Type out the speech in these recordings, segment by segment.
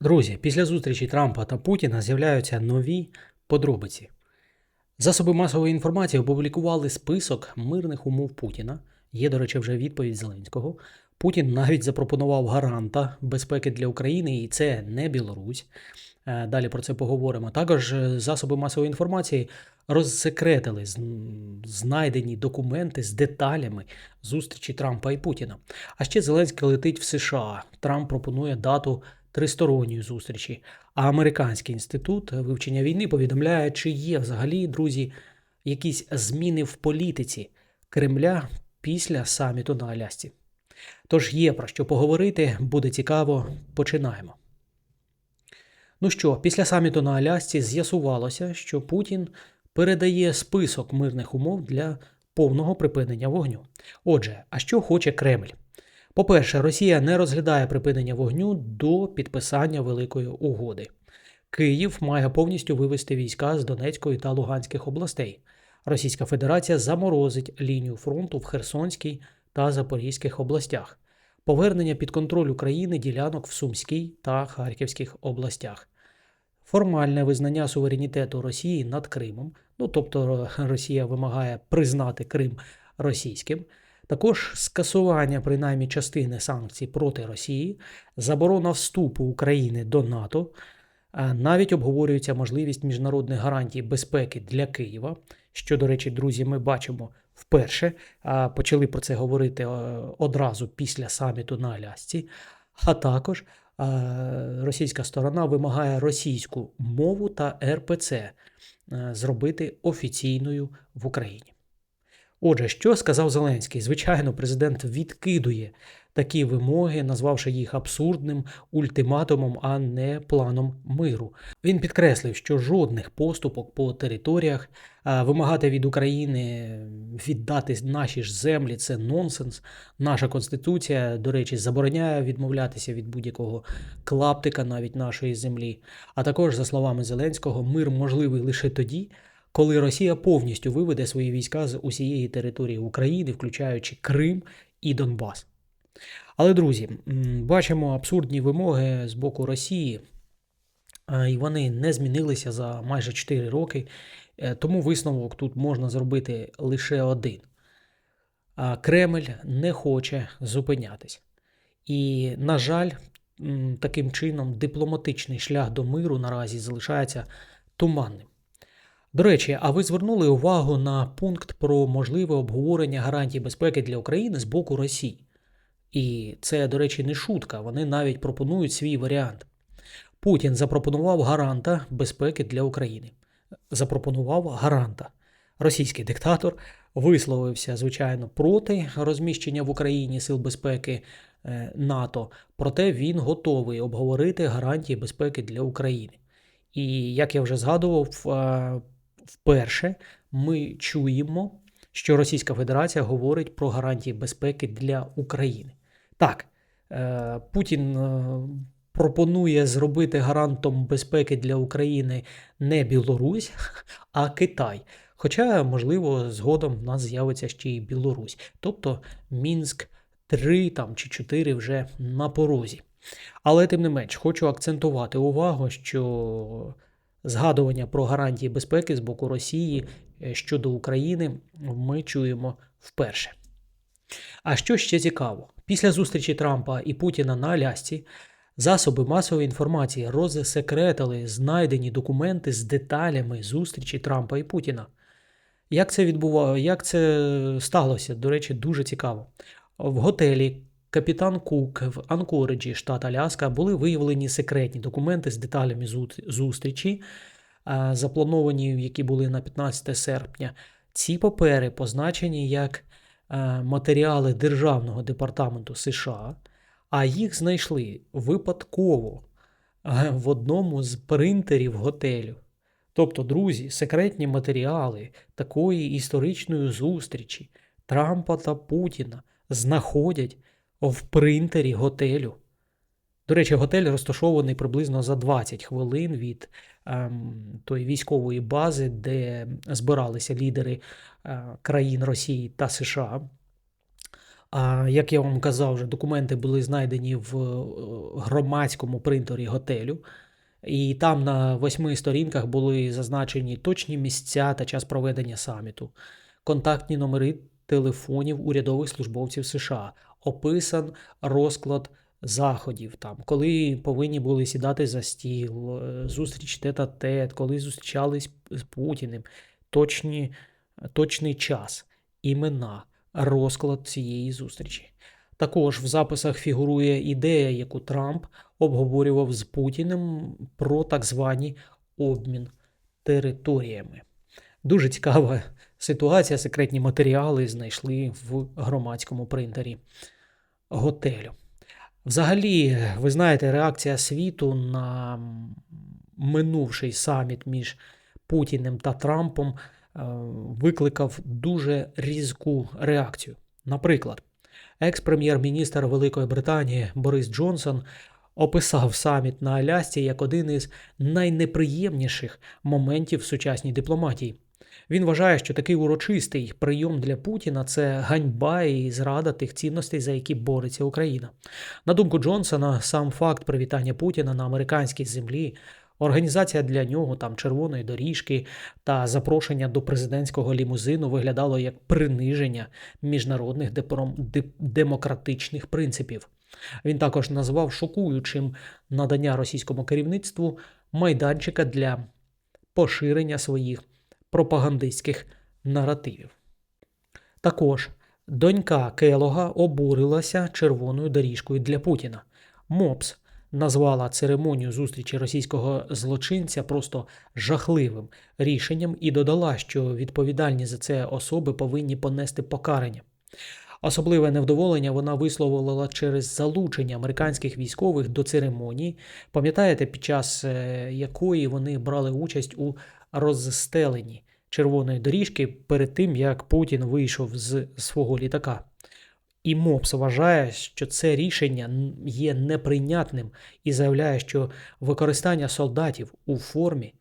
Друзі, після зустрічі Трампа та Путіна з'являються нові подробиці. Засоби масової інформації опублікували список мирних умов Путіна. Є, до речі, вже відповідь Зеленського. Путін навіть запропонував гаранта безпеки для України, і це не Білорусь. Е, Далі про це поговоримо. Також е, засоби масової інформації розсекретили знайдені документи з деталями зустрічі Трампа і Путіна. А ще Зеленський летить в США. Трамп пропонує дату тристоронньої зустрічі. А Американський інститут вивчення війни повідомляє, чи є взагалі, друзі, якісь зміни в політиці Кремля після саміту на Алясці. Тож є про що поговорити, буде цікаво. Починаємо. Ну що, після саміту на Алясці з'ясувалося, що Путін передає список мирних умов для повного припинення вогню. Отже, а що хоче Кремль? По-перше, Росія не розглядає припинення вогню до підписання Великої угоди. Київ має повністю вивести війська з Донецької та Луганських областей. Російська Федерація заморозить лінію фронту в Херсонській та Запорізьких областях. Повернення під контроль України ділянок в Сумській та Харківських областях. Формальне визнання суверенітету Росії над Кримом, ну тобто Росія вимагає признати Крим російським. Також скасування принаймні частини санкцій проти Росії, заборона вступу України до НАТО, навіть обговорюється можливість міжнародних гарантій безпеки для Києва, що, до речі, друзі, ми бачимо вперше. Почали про це говорити е, одразу після саміту на Алясці. А також е, російська сторона вимагає російську мову та РПЦ е, зробити офіційною в Україні. Отже, що сказав Зеленський? Звичайно, президент відкидує такі вимоги, назвавши їх абсурдним ультиматумом, а не планом миру. Він підкреслив, що жодних поступок по територіях вимагати від України віддати наші ж землі це нонсенс. Наша конституція, до речі, забороняє відмовлятися від будь-якого клаптика навіть нашої землі. А також, за словами Зеленського, мир можливий лише тоді, коли Росія повністю виведе свої війська з усієї території України, включаючи Крим і Донбас. Але, друзі, бачимо абсурдні вимоги з боку Росії, і вони не змінилися за майже 4 роки. Е, Тому висновок тут можна зробити лише один. Кремль не хоче зупинятись. І, на жаль, таким чином дипломатичний шлях до миру наразі залишається туманним. До речі, а ви звернули увагу на пункт про можливе обговорення гарантій безпеки для України з боку Росії? І це, до речі, не шутка. Вони навіть пропонують свій варіант. Путін запропонував гаранта безпеки для України. Запропонував гаранта. Російський диктатор висловився, звичайно, проти розміщення в Україні сил безпеки е, НАТО, проте він готовий обговорити гарантії безпеки для України. І як я вже згадував, е, вперше ми чуємо, що Російська Федерація говорить про гарантії безпеки для України. Так, е, Путін е, пропонує зробити гарантом безпеки для України не Білорусь, а Китай. Хоча, можливо, згодом в нас з'явиться ще й Білорусь. Тобто Мінськ 3 там, чи 4 вже на порозі. Але тим не менш, хочу акцентувати увагу, що згадування про гарантії безпеки з боку Росії е, щодо України ми чуємо вперше. А що ще цікаво, після зустрічі Трампа і Путіна на Алясці засоби масової інформації розсекретили знайдені документи з деталями зустрічі Трампа і Путіна. Як це відбувало, як це сталося? До речі, дуже цікаво. В готелі Капітан Кук в Анкориджі, штат Аляска, були виявлені секретні документи з деталями зустрічі, заплановані, які були на 15 серпня. Ці папери позначені як е, матеріали Державного департаменту США, а їх знайшли випадково е, в одному з принтерів готелю. Тобто, друзі, секретні матеріали такої історичної зустрічі Трампа та Путіна знаходять в принтері готелю. До речі, готель розташований приблизно за 20 хвилин від ем, тої військової бази, де збиралися лідери е, країн Росії та США. А як я вам казав, вже документи були знайдені в е, громадському принтері готелю. І там на восьми сторінках були зазначені точні місця та час проведення саміту, контактні номери телефонів урядових службовців США, описан розклад заходів, там, коли повинні були сідати за стіл, е, зустріч тет-а-тет, коли зустрічались з Путіним, точні, точний час, імена, розклад цієї зустрічі. Також в записах фігурує ідея, яку Трамп обговорював з Путіним про так звані обмін територіями. Дуже цікава ситуація. Секретні матеріали знайшли в громадському принтері готелю. Взагалі, ви знаєте, реакція світу на минувший саміт між Путіним та Трампом е, викликав дуже різку реакцію. Наприклад, екс-прем'єр-міністр Великої Британії Борис Джонсон описав саміт на Алясці як один із найнеприємніших моментів сучасній дипломатії. Він вважає, що такий урочистий прийом для Путіна це ганьба і зрада тих цінностей, за які бореться Україна. На думку Джонсона, сам факт привітання Путіна на американській землі, організація для нього там червоної доріжки та запрошення до президентського лімузину виглядало як приниження міжнародних демократичних принципів. Він також назвав шокуючим надання російському керівництву майданчика для поширення своїх пропагандистських наративів. Також донька Келога обурилася червоною доріжкою для Путіна. МОПС назвала церемонію зустрічі російського злочинця просто жахливим рішенням і додала, що відповідальні за це особи повинні понести покарання. Особливе невдоволення вона висловила через залучення американських військових до церемонії. Пам'ятаєте, під час е, якої вони брали участь у розстеленні червоної доріжки перед тим, як Путін вийшов з свого літака. І МОПС вважає, що це рішення є неприйнятним і заявляє, що використання солдатів у формі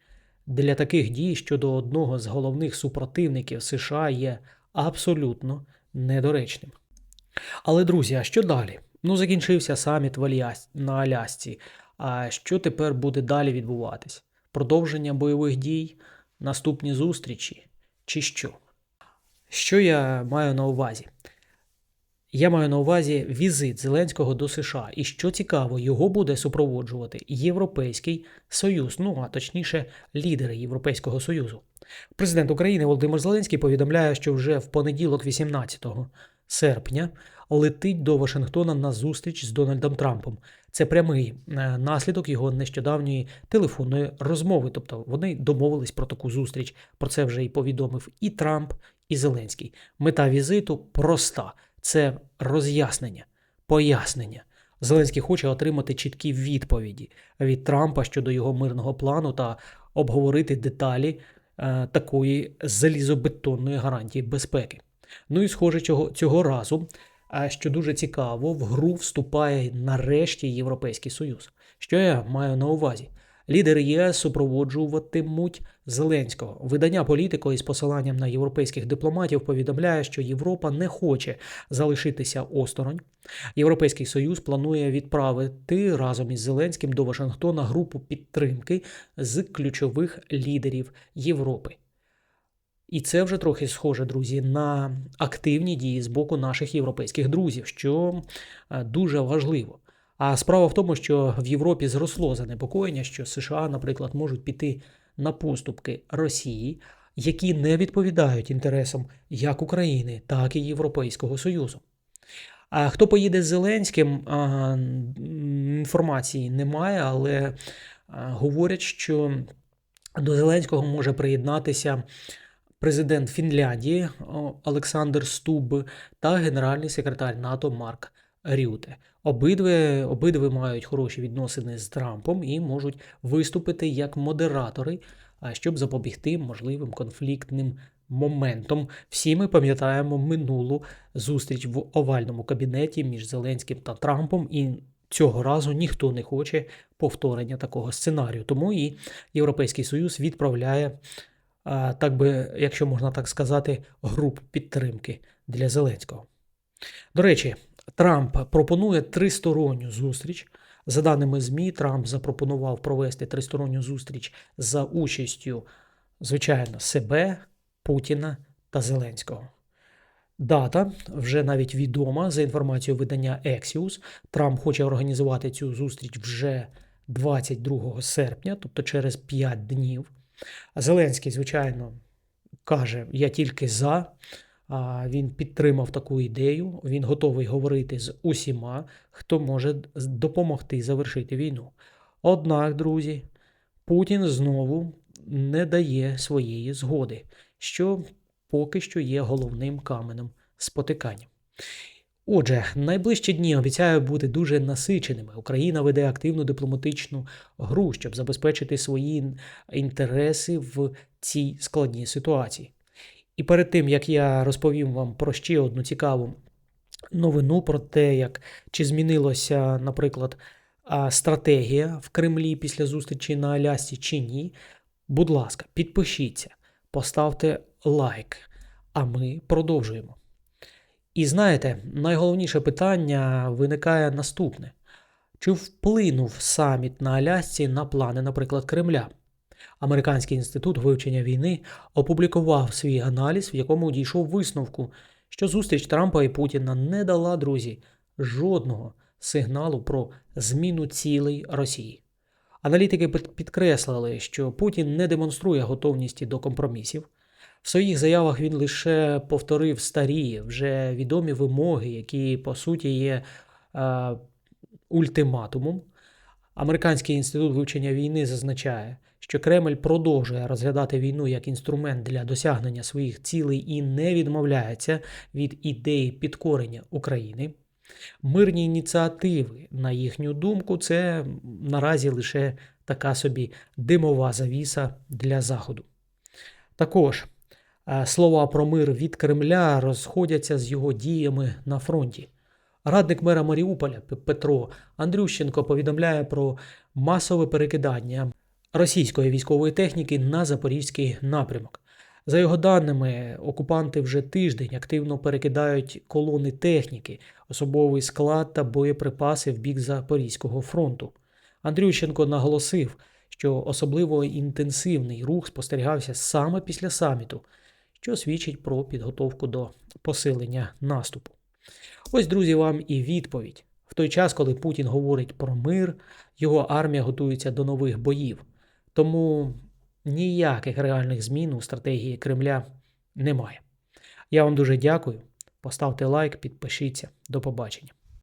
для таких дій щодо одного з головних супротивників США є абсолютно недоречним. Але, друзі, а що далі? Ну, закінчився саміт в Альяс... на Алясці. А що тепер буде далі відбуватись? Продовження бойових дій, наступні зустрічі чи що? Що я маю на увазі? Я маю на увазі візит Зеленського до США. І що цікаво, його буде супроводжувати Європейський Союз, ну а точніше, лідери Європейського Союзу. Президент України Володимир Зеленський повідомляє, що вже в понеділок, 18 серпня, летить до Вашингтона на зустріч з Дональдом Трампом. Це прямий е, наслідок його нещодавньої телефонної розмови. Тобто вони домовились про таку зустріч. Про це вже і повідомив і Трамп, і Зеленський. Мета візиту проста: це роз'яснення, пояснення. Зеленський хоче отримати чіткі відповіді від Трампа щодо його мирного плану та обговорити деталі е, такої залізобетонної гарантії безпеки. Ну і схоже, цього, цього разу, а що дуже цікаво, в гру вступає нарешті Європейський Союз. Що я маю на увазі? Лідери ЄС супроводжуватимуть Зеленського. Видання політико із посиланням на європейських дипломатів повідомляє, що Європа не хоче залишитися осторонь. Європейський Союз планує відправити разом із Зеленським до Вашингтона групу підтримки з ключових лідерів Європи. І це вже трохи схоже, друзі, на активні дії з боку наших європейських друзів, що е, дуже важливо. А справа в тому, що в Європі зросло занепокоєння, що США, наприклад, можуть піти на поступки Росії, які не відповідають інтересам як України, так і Європейського Союзу. А хто поїде з Зеленським, інформації немає, але говорять, що до Зеленського може приєднатися президент Фінляндії Олександр Стуб та генеральний секретар НАТО Марк Рюте. Обидві, обидві мають хороші відносини з Трампом і можуть виступити як модератори, щоб запобігти можливим конфліктним моментом. Всі ми пам'ятаємо минулу зустріч в овальному кабінеті між Зеленським та Трампом, і цього разу ніхто не хоче повторення такого сценарію. Тому і Європейський Союз відправляє, так би, якщо можна так сказати, груп підтримки для Зеленського. До речі, Трамп пропонує тристоронню зустріч. За даними ЗМІ, Трамп запропонував провести тристоронню зустріч за участю, звичайно, себе, Путіна та Зеленського. Дата вже навіть відома за інформацією видання Axios. Трамп хоче організувати цю зустріч вже 22 серпня, тобто через 5 днів. Зеленський, звичайно, каже: Я тільки за. Він підтримав таку ідею. Він готовий говорити з усіма, хто може допомогти завершити війну. Однак, друзі, Путін знову не дає своєї згоди, що поки що є головним каменем спотикання. Отже, найближчі дні обіцяють бути дуже насиченими. Україна веде активну дипломатичну гру, щоб забезпечити свої інтереси в цій складній ситуації. І перед тим як я розповім вам про ще одну цікаву новину про те, як чи змінилося, наприклад, стратегія в Кремлі після зустрічі на Алясці чи ні. Будь ласка, підпишіться, поставте лайк, а ми продовжуємо. І знаєте, найголовніше питання виникає наступне: чи вплинув саміт на Алясці на плани, наприклад, Кремля? Американський інститут вивчення війни опублікував свій аналіз, в якому дійшов висновку, що зустріч Трампа і Путіна не дала друзі жодного сигналу про зміну цілей Росії. Аналітики підкреслили, що Путін не демонструє готовності до компромісів. В своїх заявах він лише повторив старі, вже відомі вимоги, які по суті є е, ультиматумом. Американський інститут вивчення війни зазначає, що Кремль продовжує розглядати війну як інструмент для досягнення своїх цілей і не відмовляється від ідеї підкорення України. Мирні ініціативи, на їхню думку, це наразі лише така собі димова завіса для Заходу. Також слова про мир від Кремля розходяться з його діями на фронті. Радник мера Маріуполя Петро Андрющенко повідомляє про масове перекидання російської військової техніки на запорізький напрямок. За його даними, окупанти вже тиждень активно перекидають колони техніки, особовий склад та боєприпаси в бік Запорізького фронту. Андрющенко наголосив, що особливо інтенсивний рух спостерігався саме після саміту, що свідчить про підготовку до посилення наступу. Ось, друзі, вам і відповідь. В той час, коли Путін говорить про мир, його армія готується до нових боїв. Тому ніяких реальних змін у стратегії Кремля немає. Я вам дуже дякую. Поставте лайк, підпишіться. До побачення.